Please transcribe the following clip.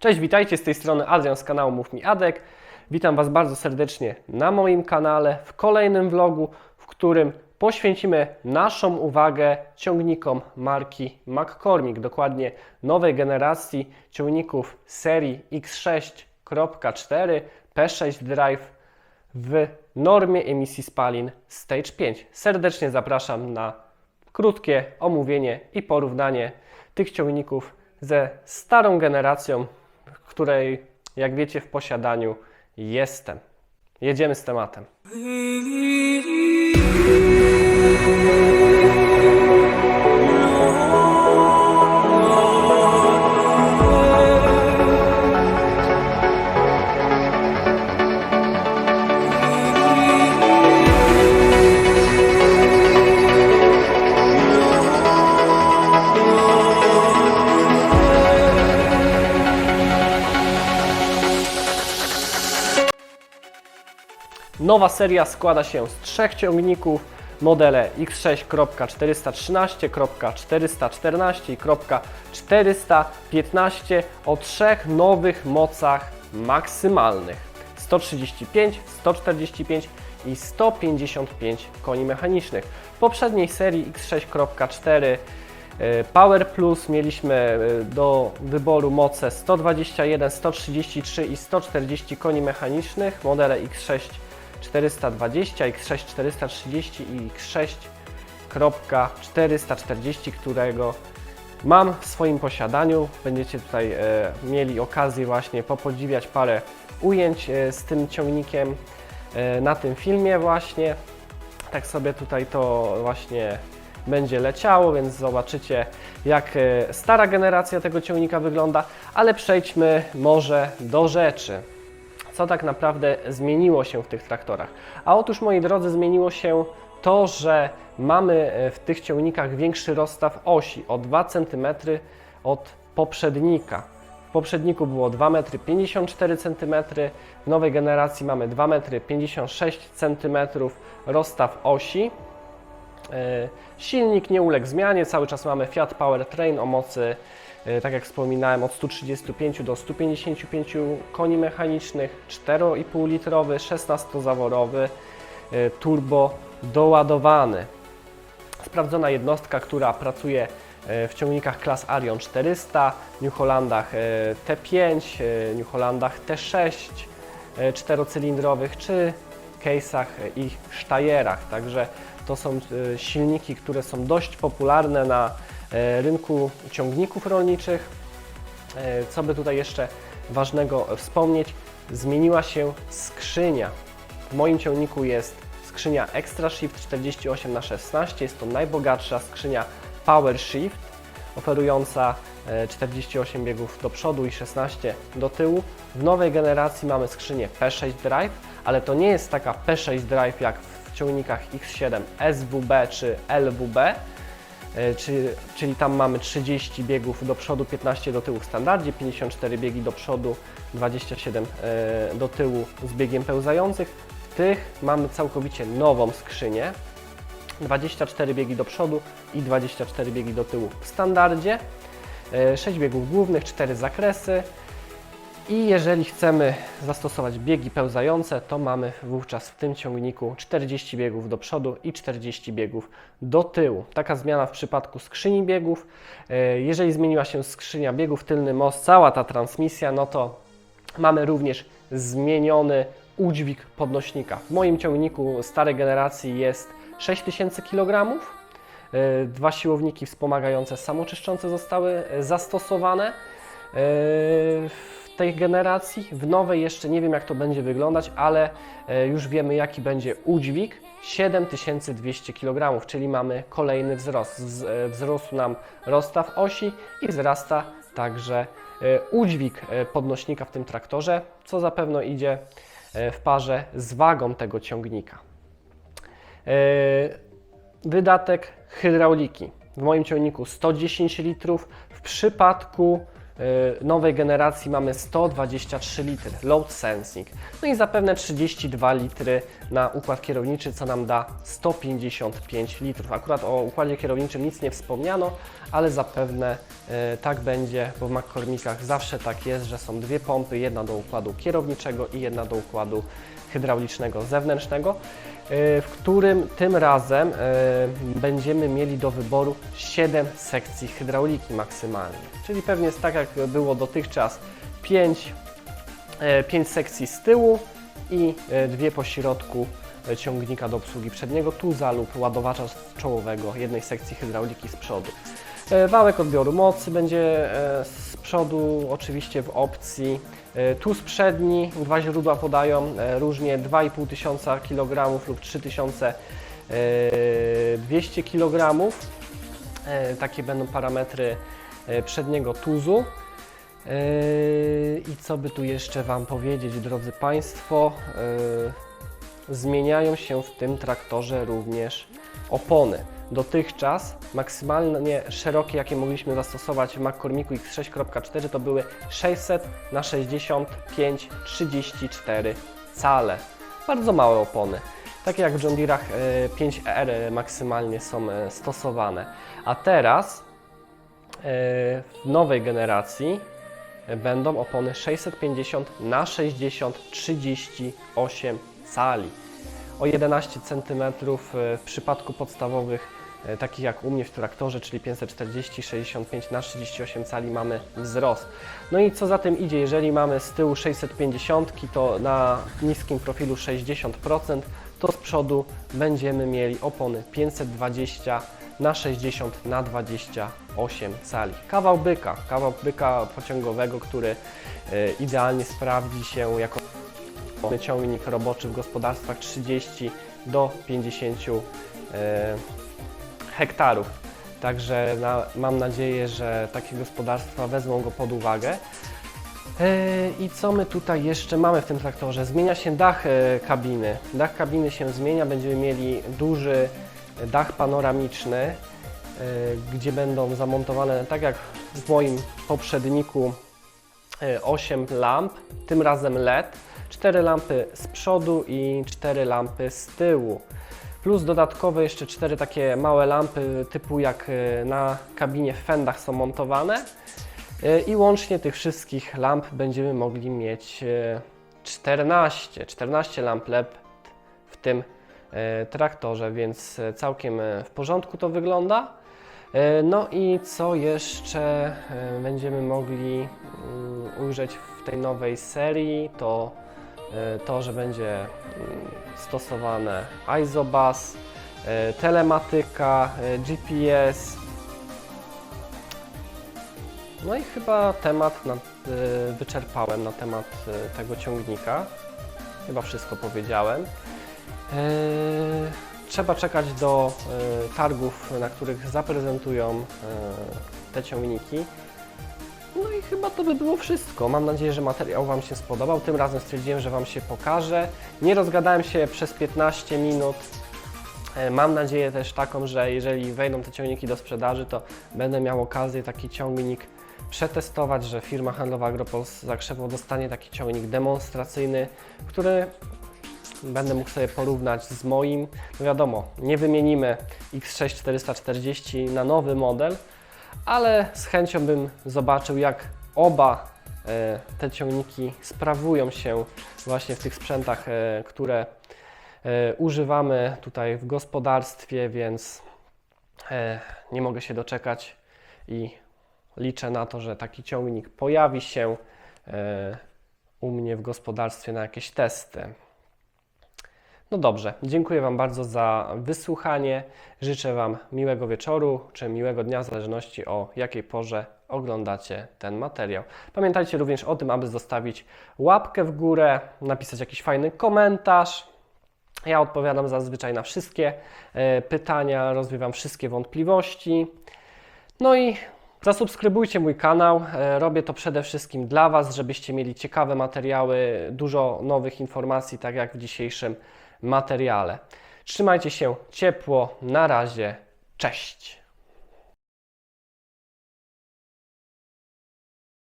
Cześć, witajcie z tej strony Adrian z kanału Mów Mi Adek. Witam Was bardzo serdecznie na moim kanale w kolejnym vlogu, w którym poświęcimy naszą uwagę ciągnikom marki McCormick, dokładnie nowej generacji ciągników serii X6.4 P6 Drive w normie emisji spalin Stage 5. Serdecznie zapraszam na krótkie omówienie i porównanie tych ciągników ze starą generacją, której, jak wiecie, w posiadaniu jestem. Jedziemy z tematem. Nowa seria składa się z trzech ciągników, modele X6.413, .414 i .415 o trzech nowych mocach maksymalnych 135, 145 i 155 koni mechanicznych. W poprzedniej serii X6.4 e, Power Plus mieliśmy e, do wyboru moce 121, 133 i 140 koni mechanicznych, modele X6 420, X6 430 i X6.440, którego mam w swoim posiadaniu. Będziecie tutaj e, mieli okazję właśnie popodziwiać parę ujęć e, z tym ciągnikiem e, na tym filmie właśnie. Tak sobie tutaj to właśnie będzie leciało, więc zobaczycie jak e, stara generacja tego ciągnika wygląda, ale przejdźmy może do rzeczy co tak naprawdę zmieniło się w tych traktorach. A otóż, moi drodzy, zmieniło się to, że mamy e, w tych ciągnikach większy rozstaw osi o 2 cm od poprzednika. W poprzedniku było 2,54 cm, w nowej generacji mamy 2,56 cm rozstaw osi. E, Silnik nie uległ zmianie, cały czas mamy Fiat Powertrain o mocy E, tak jak wspominałem, od 135 do 155 koni mechanicznych, 4,5 litrowy, 16-zaworowy, e, turbo doładowany. Sprawdzona jednostka, która pracuje w ciągnikach klas Arion 400, New Hollandach T5, New Hollandach T6, czterocylindrowych czy case'ach i Steyrach. Także to są silniki, które są dość popularne na E, rynku ciągników rolniczych. E, co by tutaj jeszcze ważnego wspomnieć? Zmieniła się skrzynia. W moim ciągniku jest skrzynia Extra Shift 48 na 16 Jest to najbogatsza skrzynia Power Shift, oferująca 48 e, biegów do przodu i 16 do tyłu. W nowej generacji mamy skrzynię P6 Drive, ale to nie jest taka P6 Drive jak w ciągnikach X7 SWB czy LWB, E, czyli, czyli tam mamy 30 biegów do przodu, 15 do tyłu w standardzie, 54 biegi do przodu, 27 e, do tyłu z biegiem pełzających. W tych mamy całkowicie nową skrzynię, 24 biegi do przodu i 24 biegi do tyłu w standardzie, 6 e, biegów głównych, 4 zakresy, i jeżeli chcemy zastosować biegi pełzające, to mamy wówczas w tym ciągniku 40 biegów do przodu i 40 biegów do tyłu. Taka zmiana w przypadku skrzyni biegów. E, jeżeli zmieniła się skrzynia biegów, tylny most, cała ta transmisja, no to mamy również zmieniony udźwig podnośnika. W moim ciągniku starej generacji jest 6000 kg. E, dwa siłowniki wspomagające samoczyszczące zostały zastosowane. Tej generacji. W nowej jeszcze nie wiem, jak to będzie wyglądać, ale e, już wiemy, jaki będzie udźwig. 7200 kg, czyli mamy kolejny wzrost. E, wzrósł nam rozstaw osi i wzrasta także e, udźwig podnośnika w tym traktorze, co zapewne idzie w parze z wagą tego ciągnika. Wydatek hydrauliki. W moim ciągniku 110 litrów. W przypadku nowej generacji mamy 123 litry load sensing, no i zapewne 32 litry na układ kierowniczy, co nam da 155 litrów. Akurat o układzie kierowniczym nic nie wspomniano, ale zapewne y, tak będzie, bo w McCormickach zawsze tak jest, że są dwie pompy, jedna do układu kierowniczego i jedna do układu hydraulicznego zewnętrznego, y, w którym tym razem y, będziemy mieli do wyboru 7 sekcji hydrauliki maksymalnie. Czyli pewnie jest tak jak było dotychczas 5, 5 sekcji z tyłu i y, dwie po środku y, ciągnika do obsługi przedniego tuza lub ładowacza czołowego jednej sekcji hydrauliki z przodu. E, Wałek odbioru mocy będzie e, z przodu, oczywiście w opcji. E, Tuz przedni, dwa źródła podają różnie 2,5 tysiąca kg lub 3200 kg. Takie będą parametry przedniego tuzu. I co by tu jeszcze Wam powiedzieć, drodzy Państwo? Zmieniają się w tym traktorze również opony. Dotychczas maksymalnie szerokie, jakie mogliśmy zastosować w McCormicku X6.4 to były 600 na 65 34 cale. Bardzo małe opony. Takie jak w John Deere'ach e, 5R maksymalnie są e, stosowane. A teraz e, w nowej generacji będą opony 650 na 60 38 cali. O 11 cm w przypadku podstawowych, e, takich jak u mnie w traktorze, czyli 540 65 na 38 cali mamy wzrost. No i co za tym idzie, jeżeli mamy z tyłu 650, to na niskim profilu 60%, to z przodu będziemy mieli opony 520 na 60 na 28 cali. Kawał byka, kawał byka pociągowego, który e, idealnie sprawdzi się jako ciągnik roboczy w gospodarstwach 30 do 50 e, hektarów. Także na, mam nadzieję, że takie gospodarstwa wezmą go pod uwagę. E, I co my tutaj jeszcze mamy w tym traktorze? Zmienia się dach e, kabiny. Dach kabiny się zmienia, będziemy mieli duży dach panoramiczny, gdzie będą zamontowane, tak jak w moim poprzedniku, e, 8 lamp, tym razem LED, 4 lampy z przodu i 4 lampy z tyłu. Plus dodatkowe jeszcze 4 takie małe lampy typu jak e, na kabinie w fendach są montowane. E, I łącznie tych wszystkich lamp będziemy mogli mieć e, 14, 14 lamp LED w tym traktorze, więc całkiem w porządku to wygląda. No i co jeszcze będziemy mogli mm, ujrzeć w tej nowej serii, to to, że będzie mm, stosowane ISOBUS, e, telematyka, e, GPS. No i chyba temat e, wyczerpałem na temat e, tego ciągnika. Chyba wszystko powiedziałem. E, Trzeba czekać do e, targów, na których zaprezentują e, te ciągniki. No i chyba to by było wszystko. Mam nadzieję, że materiał Wam się spodobał. Tym razem stwierdziłem, że Wam się pokażę. Nie rozgadałem się przez 15 minut. E, Mam nadzieję też taką, że jeżeli wejdą te ciągniki do sprzedaży, to będę miał okazję taki ciągnik przetestować, że firma handlowa Agropols Zakrzewo dostanie taki ciągnik demonstracyjny, który będę mógł sobie porównać z moim. No wiadomo, nie wymienimy X6 440 na nowy model, ale z chęcią bym zobaczył, jak oba e, te ciągniki sprawują się właśnie w tych sprzętach, e, które e, używamy tutaj w gospodarstwie, więc nie mogę się doczekać i liczę na to, że taki ciągnik pojawi się u mnie w gospodarstwie na jakieś testy. No dobrze, dziękuję Wam bardzo za wysłuchanie. Życzę Wam miłego wieczoru czy miłego dnia, w zależności o jakiej porze oglądacie ten materiał. Pamiętajcie również o tym, aby zostawić łapkę w górę, napisać jakiś fajny komentarz. Ja odpowiadam zazwyczaj na wszystkie e, pytania, rozwiewam wszystkie wątpliwości. No i zasubskrybujcie mój kanał. E, Robię to przede wszystkim dla Was, żebyście mieli ciekawe materiały, dużo nowych informacji, tak jak w dzisiejszym materiale. Trzymajcie się ciepło. Na razie. Cześć.